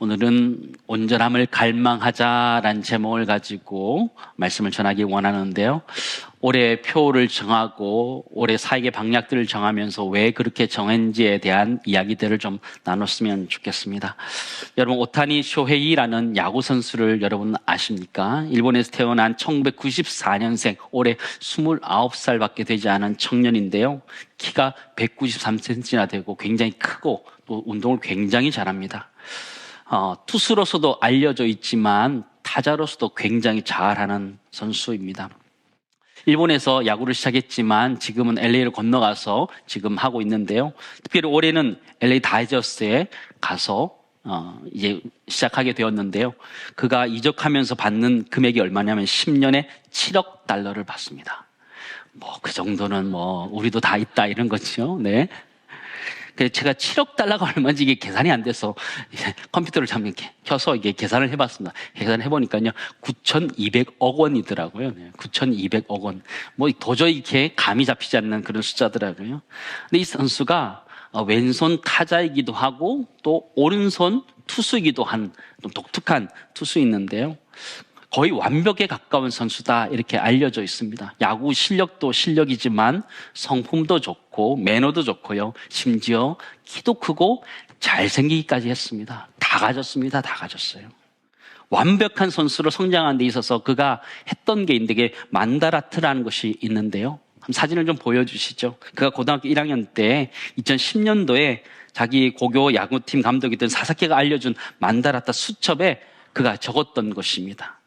오늘은 온전함을 갈망하자라는 제목을 가지고 말씀을 전하기 원하는데요. 올해 표를 정하고 올해 사역의 방략들을 정하면서 왜 그렇게 정했는지에 대한 이야기들을 좀 나눴으면 좋겠습니다. 여러분 오타니 쇼헤이라는 야구 선수를 여러분 아십니까? 일본에서 태어난 1994년생 올해 29살밖에 되지 않은 청년인데요. 키가 193cm나 되고 굉장히 크고 또 운동을 굉장히 잘합니다. 어, 투수로서도 알려져 있지만 타자로서도 굉장히 잘하는 선수입니다. 일본에서 야구를 시작했지만 지금은 LA를 건너가서 지금 하고 있는데요. 특별히 올해는 LA 다이저스에 가서 어, 이제 시작하게 되었는데요. 그가 이적하면서 받는 금액이 얼마냐면 10년에 7억 달러를 받습니다. 뭐 그 정도는 뭐 우리도 다 있다 이런 거죠. 네. 그래서 제가 7억 달러가 얼마인지 이게 계산이 안 돼서 컴퓨터를 잠깐 켜서 이게 계산을 해봤습니다. 계산을 해보니까요, 9,200억 원이더라고요. 네, 9,200억 원. 뭐 도저히 이렇게 감이 잡히지 않는 그런 숫자더라고요. 근데 이 선수가 어, 왼손 타자이기도 하고 또 오른손 투수이기도 한 좀 독특한 투수 있는데요. 거의 완벽에 가까운 선수다 이렇게 알려져 있습니다. 야구 실력도 실력이지만 성품도 좋고 매너도 좋고요. 심지어 키도 크고 잘생기기까지 했습니다. 다 가졌습니다. 다 가졌어요. 완벽한 선수로 성장하는 데 있어서 그가 했던 게 있는데 만다라트라는 것이 있는데요. 사진을 좀 보여주시죠. 그가 고등학교 1학년 때 2010년도에 자기 고교 야구팀 감독이던 사사키가 알려준 만다라타 수첩에 그가 적었던 것입니다.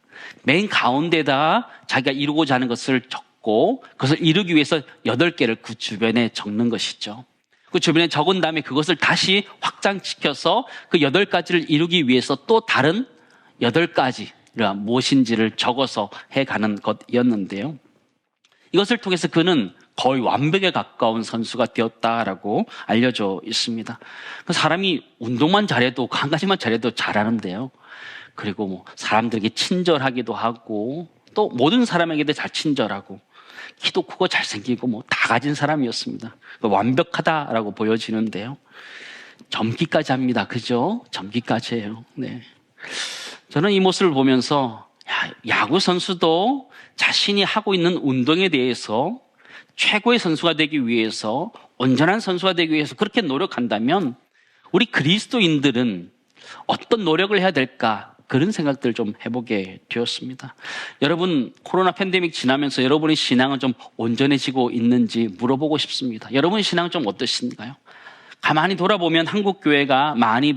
맨 가운데다 자기가 이루고자 하는 것을 적고 그것을 이루기 위해서 여덟 개를 그 주변에 적는 것이죠. 그 주변에 적은 다음에 그것을 다시 확장시켜서 그 여덟 가지를 이루기 위해서 또 다른 여덟 가지가 무엇인지를 적어서 해가는 것이었는데요. 이것을 통해서 그는 거의 완벽에 가까운 선수가 되었다라고 알려져 있습니다. 그 사람이 운동만 잘해도 한 가지만 잘해도 잘하는데요. 그리고 뭐 사람들에게 친절하기도 하고 또 모든 사람에게도 잘 친절하고 키도 크고 잘생기고 뭐 다 가진 사람이었습니다. 완벽하다라고 보여지는데요. 점기까지 합니다. 그죠? 점기까지예요. 네. 저는 이 모습을 보면서 야구 선수도 자신이 하고 있는 운동에 대해서 최고의 선수가 되기 위해서 온전한 선수가 되기 위해서 그렇게 노력한다면 우리 그리스도인들은 어떤 노력을 해야 될까? 그런 생각들을 좀 해보게 되었습니다. 여러분, 코로나 팬데믹 지나면서 여러분의 신앙은 좀 온전해지고 있는지 물어보고 싶습니다. 여러분의 신앙은 좀 어떠신가요? 가만히 돌아보면 한국 교회가 많이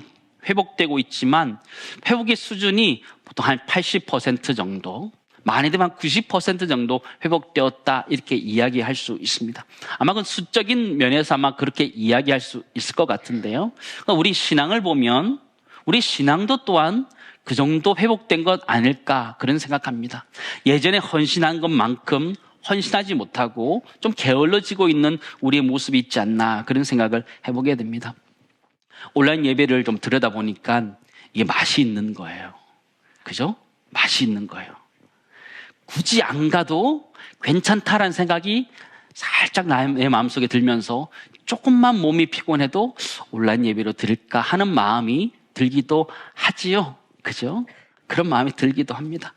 회복되고 있지만 회복의 수준이 보통 한 80% 정도, 많이 되면 90% 정도 회복되었다 이렇게 이야기할 수 있습니다. 아마 그 수적인 면에서 아마 그렇게 이야기할 수 있을 것 같은데요. 그러니까 우리 신앙을 보면 우리 신앙도 또한 그 정도 회복된 것 아닐까 그런 생각합니다. 예전에 헌신한 것만큼 헌신하지 못하고 좀 게을러지고 있는 우리의 모습이 있지 않나 그런 생각을 해보게 됩니다. 온라인 예배를 좀 들여다보니까 이게 맛이 있는 거예요. 그죠? 맛이 있는 거예요. 굳이 안 가도 괜찮다라는 생각이 살짝 내 마음속에 들면서 조금만 몸이 피곤해도 온라인 예배로 드릴까 하는 마음이 들기도 하지요. 그죠? 그런 마음이 들기도 합니다.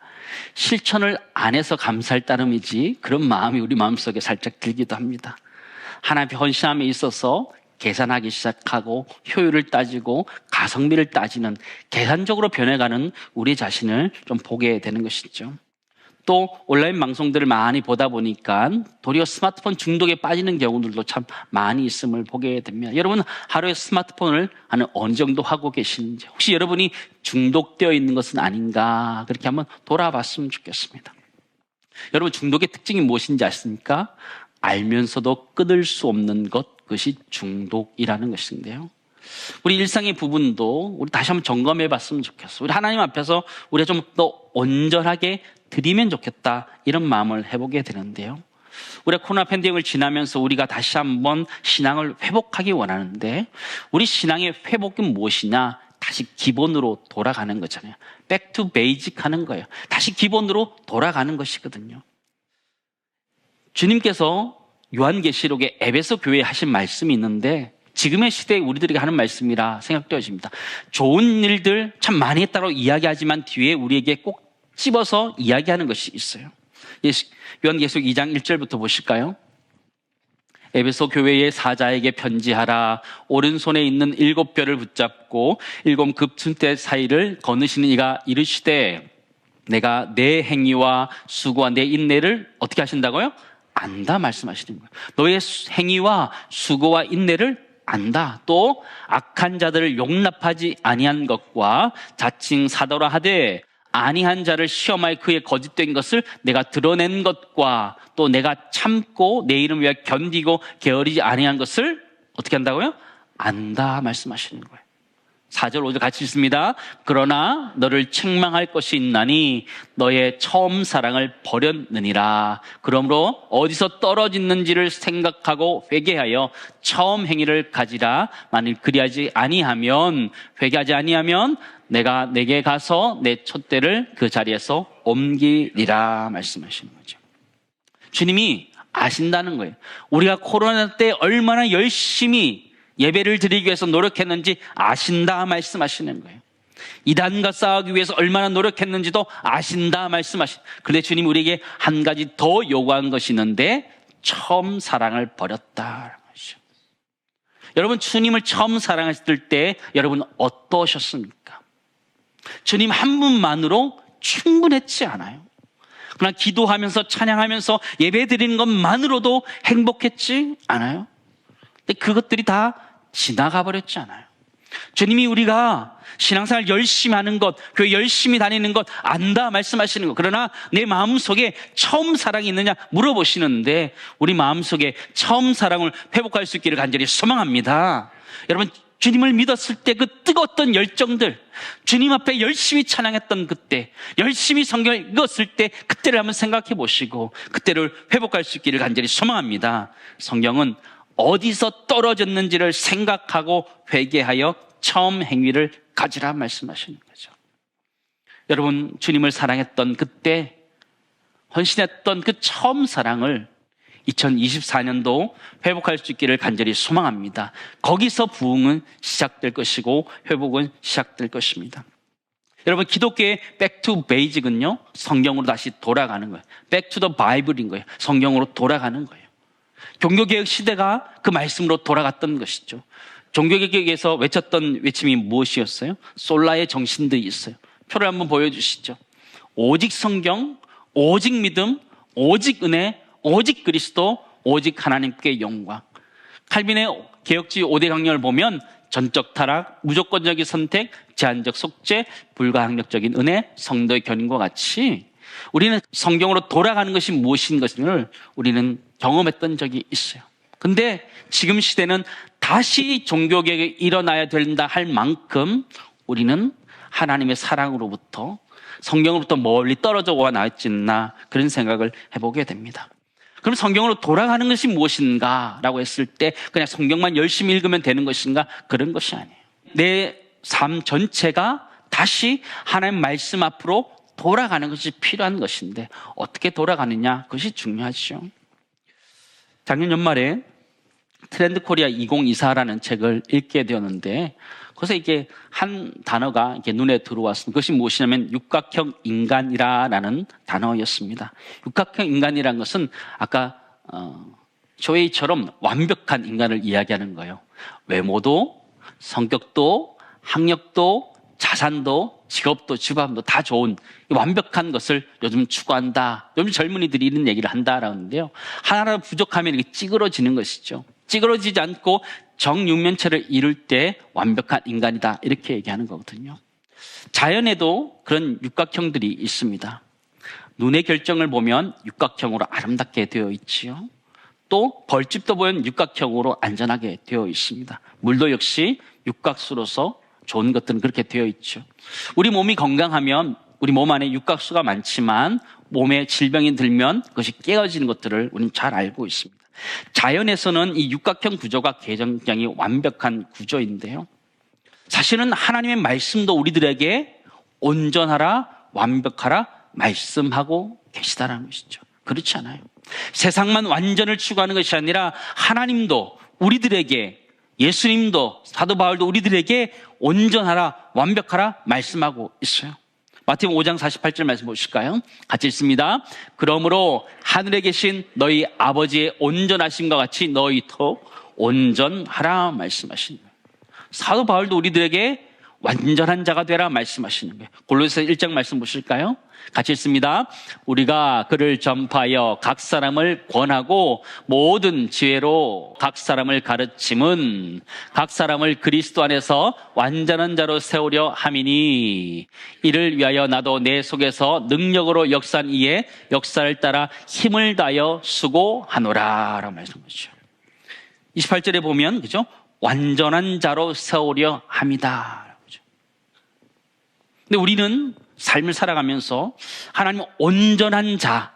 실천을 안 해서 감사할 따름이지 그런 마음이 우리 마음속에 살짝 들기도 합니다. 하나님 헌신함에 있어서 계산하기 시작하고 효율을 따지고 가성비를 따지는 계산적으로 변해가는 우리 자신을 좀 보게 되는 것이죠. 또 온라인 방송들을 많이 보다 보니까 도리어 스마트폰 중독에 빠지는 경우들도 참 많이 있음을 보게 됩니다. 여러분 하루에 스마트폰을 한 어느 정도 하고 계시는지 혹시 여러분이 중독되어 있는 것은 아닌가 그렇게 한번 돌아봤으면 좋겠습니다. 여러분 중독의 특징이 무엇인지 아십니까? 알면서도 끊을 수 없는 것 그것이 중독이라는 것인데요. 우리 일상의 부분도 우리 다시 한번 점검해 봤으면 좋겠어. 우리 하나님 앞에서 우리가 좀 더 온전하게 드리면 좋겠다 이런 마음을 해보게 되는데요. 우리가 코로나 팬데믹을 지나면서 우리가 다시 한번 신앙을 회복하기 원하는데 우리 신앙의 회복은 무엇이냐? 다시 기본으로 돌아가는 거잖아요. to basic 하는 거예요. 다시 기본으로 돌아가는 것이거든요. 주님께서 요한계시록에 에베소 교회에 하신 말씀이 있는데 지금의 시대에 우리들에게 하는 말씀이라 생각되어집니다. 좋은 일들 참 많이 했다고 이야기하지만 뒤에 우리에게 꼭 집어서 이야기하는 것이 있어요. 요한계시록 2장 1절부터 보실까요? 에베소 교회의 사자에게 편지하라. 오른손에 있는 일곱 별을 붙잡고 일곱 급순대 사이를 거느시는 이가 이르시되 내가 내 행위와 수고와 내 인내를 어떻게 하신다고요? 안다 말씀하시는 거예요. 너의 행위와 수고와 인내를 안다. 또 악한 자들을 용납하지 아니한 것과 자칭 사도라 하되 아니한 자를 시험하여 그의 거짓된 것을 내가 드러낸 것과 또 내가 참고 내 이름 위하여 견디고 게으르지 아니한 것을 어떻게 한다고요? 안다 말씀하시는 거예요. 4절 5절 같이 읽습니다. 그러나 너를 책망할 것이 있나니 너의 처음 사랑을 버렸느니라. 그러므로 어디서 떨어졌는지를 생각하고 회개하여 처음 행위를 가지라. 만일 그리하지 아니하면 회개하지 아니하면 내가 내게 가서 내 촛대를 그 자리에서 옮기리라 말씀하시는 거죠. 주님이 아신다는 거예요. 우리가 코로나 때 얼마나 열심히 예배를 드리기 위해서 노력했는지 아신다 말씀하시는 거예요. 이단과 싸우기 위해서 얼마나 노력했는지도 아신다 말씀하신. 그런데 주님 우리에게 한 가지 더 요구한 것이 있는데 처음 사랑을 버렸다. 여러분 주님을 처음 사랑했을 때 여러분 어떠셨습니까? 주님 한 분만으로 충분했지 않아요. 그러나 기도하면서 찬양하면서 예배 드리는 것만으로도 행복했지 않아요? 근데 그것들이 다 지나가 버렸지 않아요. 주님이 우리가 신앙생활 열심히 하는 것, 교회 열심히 다니는 것 안다 말씀하시는 것. 그러나 내 마음속에 처음 사랑이 있느냐 물어보시는데 우리 마음속에 처음 사랑을 회복할 수 있기를 간절히 소망합니다. 여러분 주님을 믿었을 때 그 뜨거웠던 열정들, 주님 앞에 열심히 찬양했던 그때, 열심히 성경을 읽었을 때 그때를 한번 생각해 보시고 그때를 회복할 수 있기를 간절히 소망합니다. 성경은 어디서 떨어졌는지를 생각하고 회개하여 처음 행위를 가지라 말씀하시는 거죠. 여러분, 주님을 사랑했던 그때, 헌신했던 그 처음 사랑을 2024년도 회복할 수 있기를 간절히 소망합니다. 거기서 부흥은 시작될 것이고 회복은 시작될 것입니다. 여러분 기독교의 백투 베이직은요 성경으로 다시 돌아가는 거예요. 백투 더 바이블인 거예요. 성경으로 돌아가는 거예요. 종교개혁 시대가 그 말씀으로 돌아갔던 것이죠. 종교개혁에서 외쳤던 외침이 무엇이었어요? 솔라의 정신들이 있어요. 표를 한번 보여주시죠. 오직 성경, 오직 믿음, 오직 은혜, 오직 그리스도, 오직 하나님께 영광. 칼빈의 개혁지 5대 강령을 보면 전적 타락, 무조건적인 선택, 제한적 속죄, 불가항력적인 은혜, 성도의 견인과 같이 우리는 성경으로 돌아가는 것이 무엇인 것을 우리는 경험했던 적이 있어요. 근데 지금 시대는 다시 종교개혁이 일어나야 된다 할 만큼 우리는 하나님의 사랑으로부터 성경으로부터 멀리 떨어져 와 나있지나 그런 생각을 해보게 됩니다. 그럼 성경으로 돌아가는 것이 무엇인가? 라고 했을 때 그냥 성경만 열심히 읽으면 되는 것인가? 그런 것이 아니에요. 내 삶 전체가 다시 하나님 말씀 앞으로 돌아가는 것이 필요한 것인데 어떻게 돌아가느냐? 그것이 중요하죠. 작년 연말에 트렌드 코리아 2024라는 책을 읽게 되었는데 그래서 이게 한 단어가 이렇게 눈에 들어왔습니다. 그것이 무엇이냐면 육각형 인간이라는 단어였습니다. 육각형 인간이라는 것은 아까 어, 조이처럼 완벽한 인간을 이야기하는 거예요. 외모도, 성격도, 학력도, 자산도, 직업도, 집안도 다 좋은 완벽한 것을 요즘 추구한다. 요즘 젊은이들이 이런 얘기를 한다라는데요. 하나라도 부족하면 이렇게 찌그러지는 것이죠. 찌그러지지 않고 정육면체를 이룰 때 완벽한 인간이다. 이렇게 얘기하는 거거든요. 자연에도 그런 육각형들이 있습니다. 눈의 결정을 보면 육각형으로 아름답게 되어 있지요. 또 벌집도 보면 육각형으로 안전하게 되어 있습니다. 물도 역시 육각수로서 좋은 것들은 그렇게 되어 있죠. 우리 몸이 건강하면 우리 몸 안에 육각수가 많지만 몸에 질병이 들면 그것이 깨어지는 것들을 우리는 잘 알고 있습니다. 자연에서는 이 육각형 구조가 굉장히 완벽한 구조인데요. 사실은 하나님의 말씀도 우리들에게 온전하라, 완벽하라 말씀하고 계시다라는 것이죠. 그렇지 않아요. 세상만 완전을 추구하는 것이 아니라 하나님도 우리들에게 예수님도 사도 바울도 우리들에게 온전하라, 완벽하라 말씀하고 있어요. 마태복음 5장 48절 말씀 보실까요? 같이 읽습니다. 그러므로 하늘에 계신 너희 아버지의 온전하심과 같이 너희도 온전하라 말씀하시는 거예요. 사도 바울도 우리들에게 완전한 자가 되라 말씀하시는 거예요. 골로새 1장 말씀 보실까요? 같이 읽습니다. 우리가 그를 전파하여 각 사람을 권하고 모든 지혜로 각 사람을 가르침은 각 사람을 그리스도 안에서 완전한 자로 세우려 함이니 이를 위하여 나도 내 속에서 능력으로 역사한 이에 역사를 따라 힘을 다하여 수고하노라 라고 말씀하죠. 28절에 보면 그죠? 완전한 자로 세우려 함이다. 근데 우리는 삶을 살아가면서 하나님 온전한 자,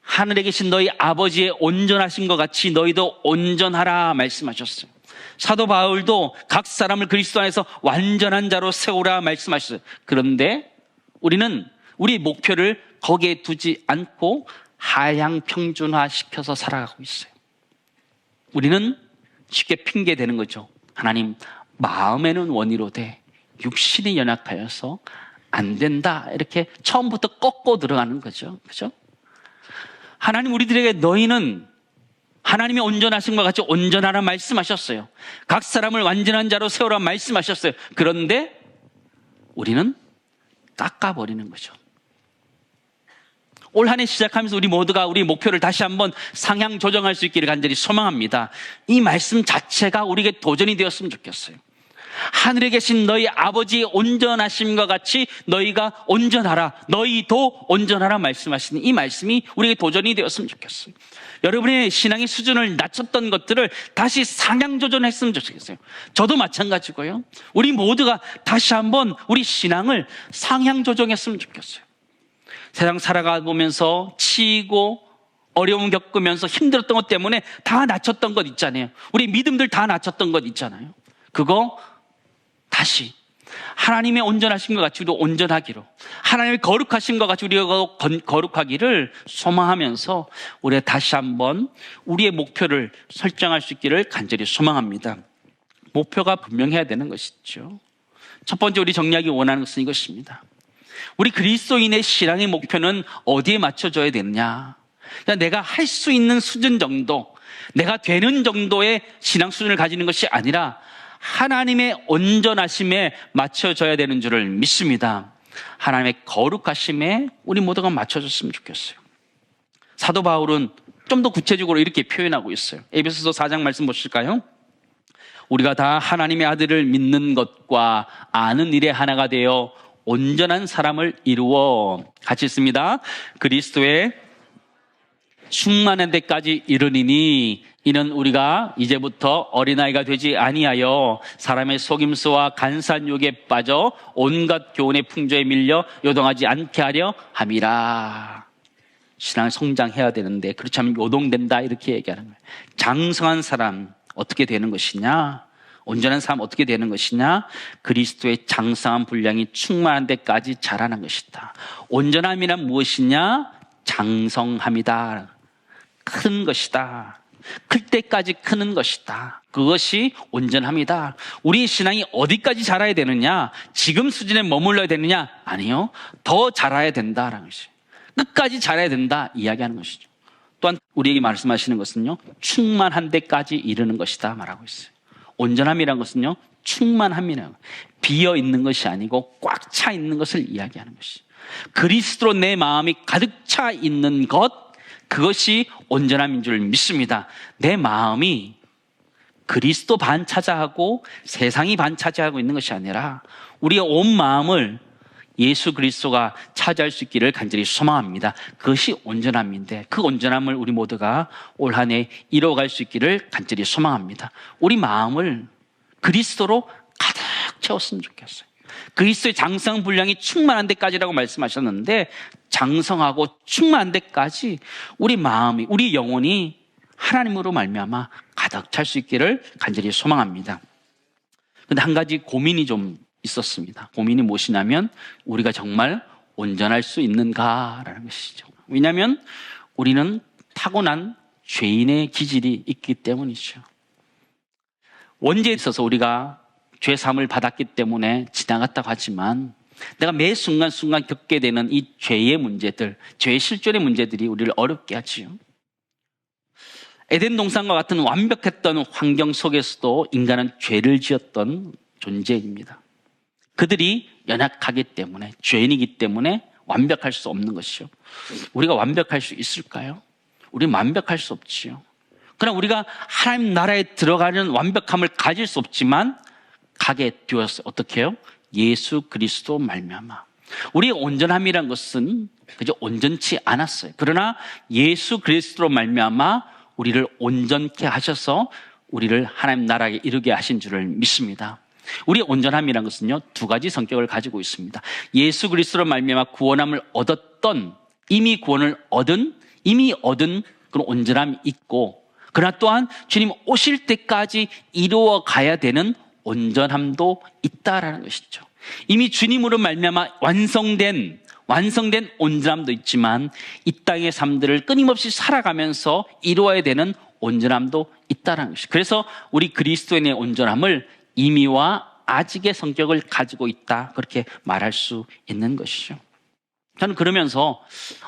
하늘에 계신 너희 아버지의 온전하신 것 같이 너희도 온전하라 말씀하셨어요. 사도 바울도 각 사람을 그리스도 안에서 완전한 자로 세우라 말씀하셨어요. 그런데 우리는 우리 목표를 거기에 두지 않고 하향 평준화 시켜서 살아가고 있어요. 우리는 쉽게 핑계 대는 거죠. 하나님, 마음에는 원의로 돼. 육신이 연약하여서 안 된다. 이렇게 처음부터 꺾고 들어가는 거죠. 그죠? 하나님 우리들에게 너희는 하나님이 온전하신 것 같이 온전하라 말씀하셨어요. 각 사람을 완전한 자로 세우라 말씀하셨어요. 그런데 우리는 깎아버리는 거죠. 올 한 해 시작하면서 우리 모두가 우리 목표를 다시 한번 상향 조정할 수 있기를 간절히 소망합니다. 이 말씀 자체가 우리에게 도전이 되었으면 좋겠어요. 하늘에 계신 너희 아버지의 온전하심과 같이 너희가 온전하라. 너희도 온전하라 말씀하시는 이 말씀이 우리에게 도전이 되었으면 좋겠어요. 여러분의 신앙의 수준을 낮췄던 것들을 다시 상향 조정했으면 좋겠어요. 저도 마찬가지고요. 우리 모두가 다시 한번 우리 신앙을 상향 조정했으면 좋겠어요. 세상 살아가 보면서 치고 어려움 겪으면서 힘들었던 것 때문에 다 낮췄던 것 있잖아요. 우리 믿음들 다 낮췄던 것 있잖아요. 그거 다시 하나님의 온전하신 것 같이 우리도 온전하기로 하나님의 거룩하신 것 같이 우리가 거룩하기를 소망하면서 우리가 다시 한번 우리의 목표를 설정할 수 있기를 간절히 소망합니다. 목표가 분명해야 되는 것이죠. 첫 번째 우리 정리하기 원하는 것은 이것입니다. 우리 그리스도인의 신앙의 목표는 어디에 맞춰져야 되느냐? 그러니까 내가 할 수 있는 수준 정도, 내가 되는 정도의 신앙 수준을 가지는 것이 아니라 하나님의 온전하심에 맞춰져야 되는 줄을 믿습니다. 하나님의 거룩하심에 우리 모두가 맞춰졌으면 좋겠어요. 사도 바울은 좀 더 구체적으로 이렇게 표현하고 있어요. 에베소서 4장 말씀 보실까요? 우리가 다 하나님의 아들을 믿는 것과 아는 일에 하나가 되어 온전한 사람을 이루어 같이 있습니다. 그리스도의 충만한 데까지 이르니니 이는 우리가 이제부터 어린아이가 되지 아니하여 사람의 속임수와 간산 욕에 빠져 온갖 교훈의 풍조에 밀려 요동하지 않게 하려 함이라. 신앙 성장해야 되는데 그렇지 않으면 요동된다 이렇게 얘기하는 거예요. 장성한 사람 어떻게 되는 것이냐? 온전한 사람 어떻게 되는 것이냐? 그리스도의 장성한 분량이 충만한 데까지 자라는 것이다. 온전함이란 무엇이냐? 장성함이다. 큰 것이다. 클 때까지 크는 것이다. 그것이 온전합니다. 우리 신앙이 어디까지 자라야 되느냐? 지금 수준에 머물러야 되느냐? 아니요. 더 자라야 된다라는 것이. 끝까지 자라야 된다. 이야기하는 것이죠. 또한 우리에게 말씀하시는 것은요. 충만한 데까지 이르는 것이다. 말하고 있어요. 온전함이라는 것은요. 충만함이라 비어 있는 것이 아니고 꽉 차 있는 것을 이야기하는 것이. 그리스도로 내 마음이 가득 차 있는 것 그것이 온전함인 줄 믿습니다. 내 마음이 그리스도 반 차지하고 세상이 반 차지하고 있는 것이 아니라 우리의 온 마음을 예수 그리스도가 차지할 수 있기를 간절히 소망합니다. 그것이 온전함인데 그 온전함을 우리 모두가 올 한 해 이뤄갈 수 있기를 간절히 소망합니다. 우리 마음을 그리스도로 가득 채웠으면 좋겠어요. 그리스도의 장성 분량이 충만한 데까지라고 말씀하셨는데 장성하고 충만한 데까지 우리 마음이 우리 영혼이 하나님으로 말미암아 가득 찰 수 있기를 간절히 소망합니다. 근데 한 가지 고민이 좀 있었습니다. 고민이 무엇이냐면 우리가 정말 온전할 수 있는가라는 것이죠. 왜냐하면 우리는 타고난 죄인의 기질이 있기 때문이죠. 원죄에 있어서 우리가 죄 사함을 받았기 때문에 지나갔다고 하지만 내가 매 순간순간 겪게 되는 이 죄의 문제들, 죄의 실존의 문제들이 우리를 어렵게 하지요. 에덴 동산과 같은 완벽했던 환경 속에서도 인간은 죄를 지었던 존재입니다. 그들이 연약하기 때문에, 죄인이기 때문에 완벽할 수 없는 것이요. 우리가 완벽할 수 있을까요? 우리는 완벽할 수 없지요. 그러나 우리가 하나님 나라에 들어가는 완벽함을 가질 수 없지만 가게 되었어요. 어떻게 해요? 예수 그리스도 말미암아. 우리의 온전함이란 것은 그저 온전치 않았어요. 그러나 예수 그리스도로 말미암아 우리를 온전케 하셔서 우리를 하나님 나라에 이르게 하신 줄을 믿습니다. 우리의 온전함이란 것은요 두 가지 성격을 가지고 있습니다. 예수 그리스도로 말미암아 구원함을 얻었던 이미 구원을 얻은 이미 얻은 그런 온전함이 있고 그러나 또한 주님 오실 때까지 이루어 가야 되는 온전함도 있다라는 것이죠. 이미 주님으로 말미암아 완성된 완성된 온전함도 있지만 이 땅의 삶들을 끊임없이 살아가면서 이루어야 되는 온전함도 있다라는 것이죠. 그래서 우리 그리스도인의 온전함을 이미와 아직의 성격을 가지고 있다 그렇게 말할 수 있는 것이죠. 저는 그러면서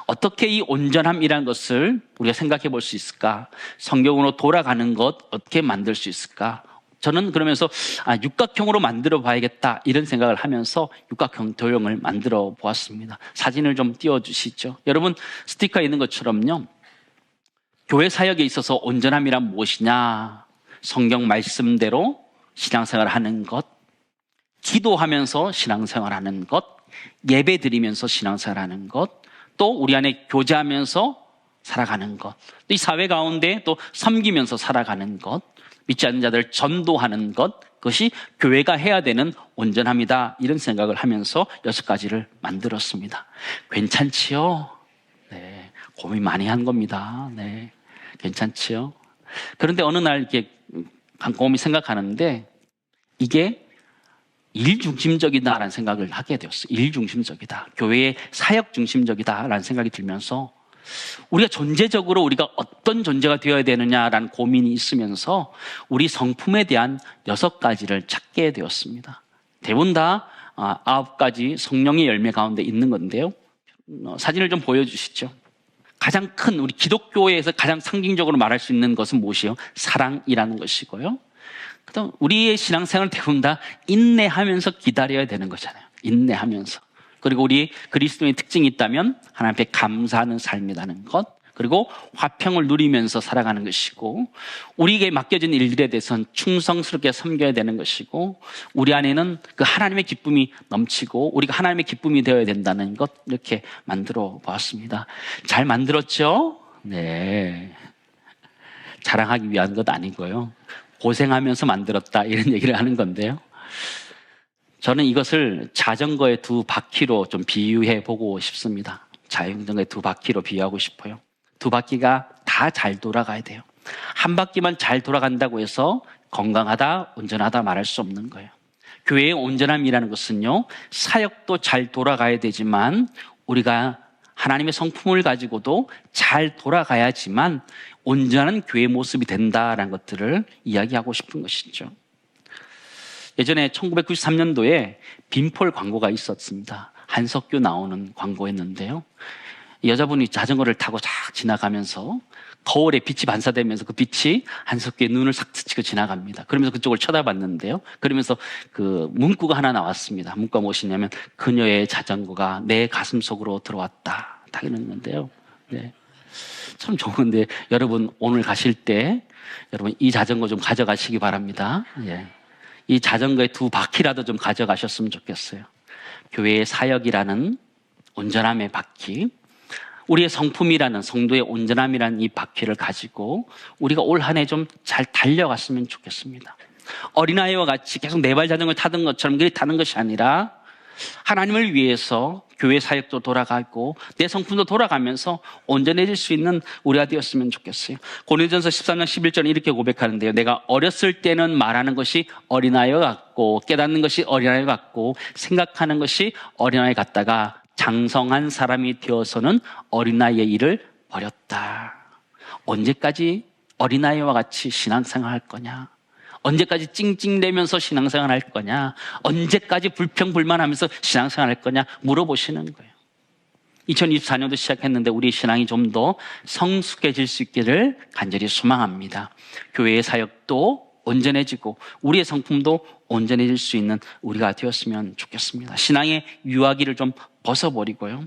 어떻게 이 온전함이라는 것을 우리가 생각해 볼 수 있을까? 성경으로 돌아가는 것 어떻게 만들 수 있을까? 저는 그러면서 아, 육각형으로 만들어 봐야겠다 이런 생각을 하면서 육각형 도형을 만들어 보았습니다. 사진을 좀 띄워 주시죠. 여러분 스티커에 있는 것처럼요. 교회 사역에 있어서 온전함이란 무엇이냐? 성경 말씀대로 신앙생활 하는 것, 기도하면서 신앙생활 하는 것, 예배 드리면서 신앙생활 하는 것, 또 우리 안에 교제하면서 살아가는 것, 또 이 사회 가운데 또 섬기면서 살아가는 것, 믿지 않는 자들 전도하는 것, 그것이 교회가 해야 되는 온전함이다. 이런 생각을 하면서 여섯 가지를 만들었습니다. 괜찮지요? 네. 고민 많이 한 겁니다. 네. 괜찮지요? 그런데 어느 날 이렇게 곰곰이 생각하는데 이게 일 중심적이다라는 생각을 하게 되었어요. 일 중심적이다. 교회의 사역 중심적이다라는 생각이 들면서 우리가 존재적으로 우리가 어떤 존재가 되어야 되느냐라는 고민이 있으면서 우리 성품에 대한 여섯 가지를 찾게 되었습니다. 대부분 다 아, 아홉 가지 성령의 열매 가운데 있는 건데요. 어, 사진을 좀 보여주시죠. 가장 큰 우리 기독교에서 가장 상징적으로 말할 수 있는 것은 무엇이요? 사랑이라는 것이고요. 그다음 우리의 신앙생활 대부분 다 인내하면서 기다려야 되는 거잖아요. 인내하면서. 그리고 우리 그리스도의 특징이 있다면 하나님 앞에 감사하는 삶이라는 것. 그리고 화평을 누리면서 살아가는 것이고 우리에게 맡겨진 일들에 대해서는 충성스럽게 섬겨야 되는 것이고 우리 안에는 그 하나님의 기쁨이 넘치고 우리가 하나님의 기쁨이 되어야 된다는 것 이렇게 만들어 보았습니다. 잘 만들었죠? 네. 자랑하기 위한 것 아니고요. 고생하면서 만들었다 이런 얘기를 하는 건데요. 저는 이것을 자전거의 두 바퀴로 좀 비유해 보고 싶습니다. 자전거의 두 바퀴로 비유하고 싶어요. 두 바퀴가 다 잘 돌아가야 돼요. 한 바퀴만 잘 돌아간다고 해서 건강하다, 온전하다 말할 수 없는 거예요. 교회의 온전함이라는 것은요, 사역도 잘 돌아가야 되지만 우리가 하나님의 성품을 가지고도 잘 돌아가야지만 온전한 교회 모습이 된다라는 것들을 이야기하고 싶은 것이죠. 예전에 1993년도에 빈폴 광고가 있었습니다. 한석규 나오는 광고였는데요. 여자분이 자전거를 타고 쫙 지나가면서 거울에 빛이 반사되면서 그 빛이 한석규의 눈을 싹 스치고 지나갑니다. 그러면서 그쪽을 쳐다봤는데요. 그러면서 그 문구가 하나 나왔습니다. 문구가 무엇이냐면 그녀의 자전거가 내 가슴 속으로 들어왔다. 딱 이랬는데요. 네. 참 좋은데 여러분 오늘 가실 때 여러분 이 자전거 좀 가져가시기 바랍니다. 예. 이 자전거의 두 바퀴라도 좀 가져가셨으면 좋겠어요. 교회의 사역이라는 온전함의 바퀴, 우리의 성품이라는 성도의 온전함이라는 이 바퀴를 가지고 우리가 올 한 해 좀 잘 달려갔으면 좋겠습니다. 어린아이와 같이 계속 네 발 자전거를 타던 것처럼 그리 타는 것이 아니라 하나님을 위해서 교회 사역도 돌아가고 내 성품도 돌아가면서 온전해질 수 있는 우리가 되었으면 좋겠어요. 고린전서 13장 11절 이렇게 고백하는데요. 내가 어렸을 때는 말하는 것이 어린아이 같고 깨닫는 것이 어린아이 같고 생각하는 것이 어린아이 같다가 장성한 사람이 되어서는 어린아이의 일을 버렸다. 언제까지 어린아이와 같이 신앙생활 할 거냐? 언제까지 찡찡대면서 신앙생활 할 거냐? 언제까지 불평불만하면서 신앙생활 할 거냐? 물어보시는 거예요. 2024년도 시작했는데 우리 신앙이 좀 더 성숙해질 수 있기를 간절히 소망합니다. 교회의 사역도 온전해지고 우리의 성품도 온전해질 수 있는 우리가 되었으면 좋겠습니다. 신앙의 유아기를 좀 벗어버리고요.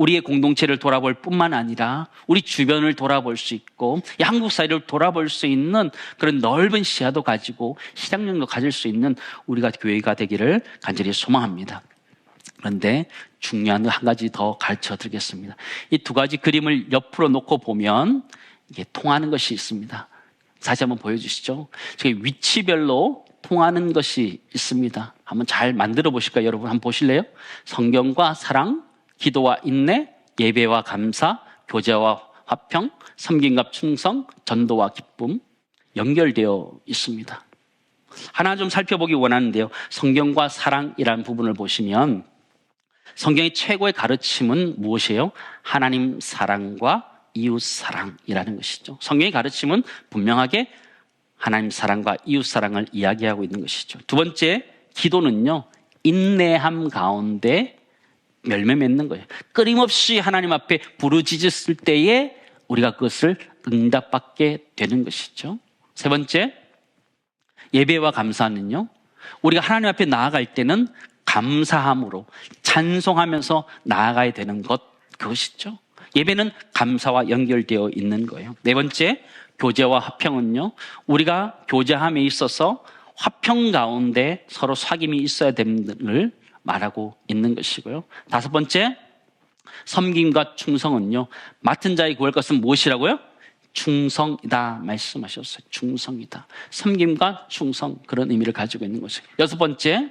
우리의 공동체를 돌아볼 뿐만 아니라 우리 주변을 돌아볼 수 있고 이 한국 사회를 돌아볼 수 있는 그런 넓은 시야도 가지고 시장력도 가질 수 있는 우리가 교회가 되기를 간절히 소망합니다. 그런데 중요한 한 가지 더 가르쳐 드리겠습니다. 이 두 가지 그림을 옆으로 놓고 보면 이게 통하는 것이 있습니다. 다시 한번 보여주시죠. 저기 위치별로 통하는 것이 있습니다. 한번 잘 만들어 보실까요, 여러분? 한번 보실래요? 성경과 사랑, 기도와 인내, 예배와 감사, 교제와 화평, 섬김과 충성, 전도와 기쁨 연결되어 있습니다. 하나 좀 살펴보기 원하는데요. 성경과 사랑이라는 부분을 보시면 성경의 최고의 가르침은 무엇이에요? 하나님 사랑과 이웃 사랑이라는 것이죠. 성경의 가르침은 분명하게 하나님 사랑과 이웃 사랑을 이야기하고 있는 것이죠. 두 번째, 기도는요, 인내함 가운데 열매 맺는 거예요. 끊임없이 하나님 앞에 부르짖었을 때에 우리가 그것을 응답받게 되는 것이죠. 세 번째, 예배와 감사는요, 우리가 하나님 앞에 나아갈 때는 감사함으로 찬송하면서 나아가야 되는 것, 그것이죠. 예배는 감사와 연결되어 있는 거예요. 네 번째, 교제와 화평은요, 우리가 교제함에 있어서 화평 가운데 서로 사귐이 있어야 되는 말하고 있는 것이고요. 다섯 번째, 섬김과 충성은요, 맡은 자의 구할 것은 무엇이라고요? 충성이다 말씀하셨어요. 충성이다. 섬김과 충성 그런 의미를 가지고 있는 것이에요. 여섯 번째,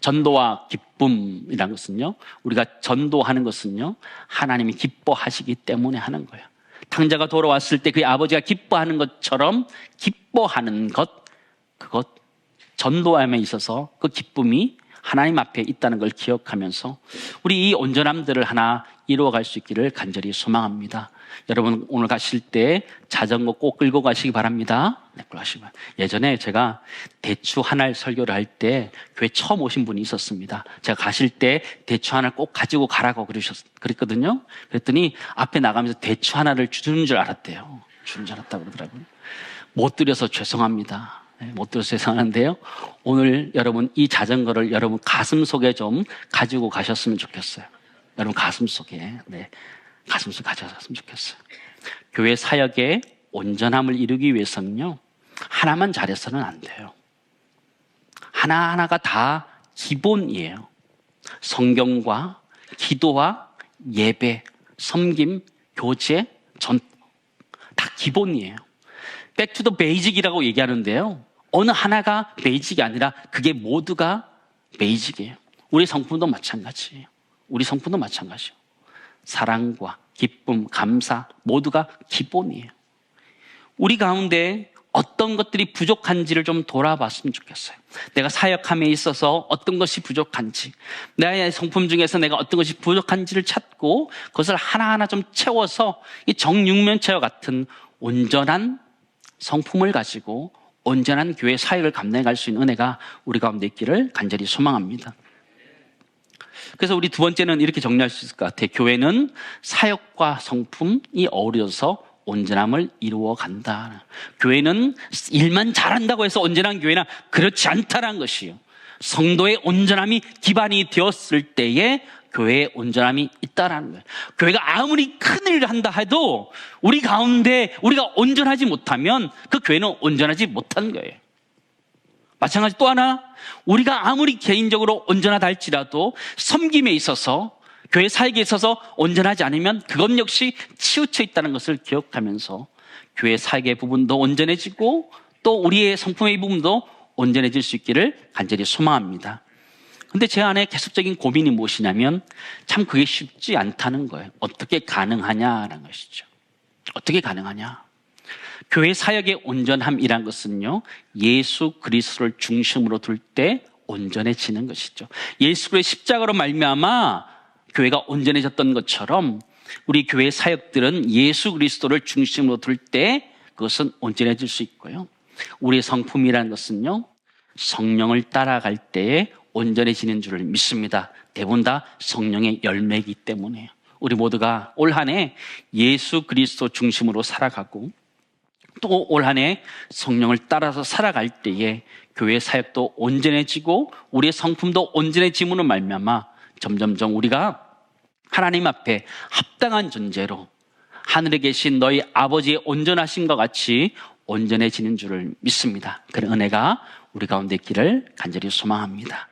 전도와 기쁨이라는 것은요, 우리가 전도하는 것은요, 하나님이 기뻐하시기 때문에 하는 거예요. 탕자가 돌아왔을 때그 아버지가 기뻐하는 것처럼 기뻐하는 것, 그것, 전도함에 있어서 그 기쁨이 하나님 앞에 있다는 걸 기억하면서 우리 이 온전함들을 하나 이루어갈 수 있기를 간절히 소망합니다. 여러분 오늘 가실 때 자전거 꼭 끌고 가시기 바랍니다. 네, 가시면 예전에 제가 대추 하나 설교를 할 때 교회 처음 오신 분이 있었습니다. 제가 가실 때 대추 하나 꼭 가지고 가라고 그러셨 그랬거든요. 그랬더니 앞에 나가면서 대추 하나를 주는 줄 알았대요. 주는 줄 알았다고 그러더라고요. 못 드려서 죄송합니다. 네, 못 들어서 죄송한데요. 오늘 여러분 이 자전거를 여러분 가슴 속에 좀 가지고 가셨으면 좋겠어요. 여러분 가슴 속에 네, 가슴 속에 가져갔으면 좋겠어요. 교회 사역의 온전함을 이루기 위해서는요 하나만 잘해서는 안 돼요. 하나 하나가 다 기본이에요. 성경과 기도와 예배, 섬김, 교제, 전 다 기본이에요. 백투더 베이직이라고 얘기하는데요. 어느 하나가 베이직이 아니라 그게 모두가 베이직이에요. 우리 성품도 마찬가지예요. 우리 성품도 마찬가지예요. 사랑과 기쁨, 감사 모두가 기본이에요. 우리 가운데 어떤 것들이 부족한지를 좀 돌아봤으면 좋겠어요. 내가 사역함에 있어서 어떤 것이 부족한지, 나의 성품 중에서 내가 어떤 것이 부족한지를 찾고 그것을 하나하나 좀 채워서 이 정육면체와 같은 온전한 성품을 가지고 온전한 교회 사역을 감당할 수 있는 은혜가 우리 가운데 있기를 간절히 소망합니다. 그래서 우리 두 번째는 이렇게 정리할 수 있을 것 같아요. 교회는 사역과 성품이 어우러져서 온전함을 이루어 간다. 교회는 일만 잘한다고 해서 온전한 교회나 그렇지 않다는 것이요. 성도의 온전함이 기반이 되었을 때에 교회의 온전함이 있다라는 거예요. 교회가 아무리 큰 일을 한다 해도 우리 가운데 우리가 온전하지 못하면 그 교회는 온전하지 못한 거예요. 마찬가지 또 하나 우리가 아무리 개인적으로 온전하다 할지라도 섬김에 있어서 교회 사역에 있어서 온전하지 않으면 그것 역시 치우쳐 있다는 것을 기억하면서 교회 사역의 부분도 온전해지고 또 우리의 성품의 부분도 온전해질 수 있기를 간절히 소망합니다. 근데 제 안에 계속적인 고민이 무엇이냐면 참 그게 쉽지 않다는 거예요. 어떻게 가능하냐라는 것이죠. 어떻게 가능하냐? 교회 사역의 온전함이란 것은요, 예수 그리스도를 중심으로 둘 때 온전해지는 것이죠. 예수 그리스도의 십자가로 말미암아 교회가 온전해졌던 것처럼 우리 교회 사역들은 예수 그리스도를 중심으로 둘 때 그것은 온전해질 수 있고요. 우리의 성품이라는 것은요, 성령을 따라갈 때에 온전해지는 줄을 믿습니다. 대부분 다 성령의 열매이기 때문에요. 우리 모두가 올 한 해 예수 그리스도 중심으로 살아가고 또 올 한 해 성령을 따라서 살아갈 때에 교회 사역도 온전해지고 우리의 성품도 온전해짐으로 말미암아 점점점 우리가 하나님 앞에 합당한 존재로 하늘에 계신 너희 아버지의 온전하신 것 같이 온전해지는 줄을 믿습니다. 그런 은혜가 우리 가운데 있기를 간절히 소망합니다.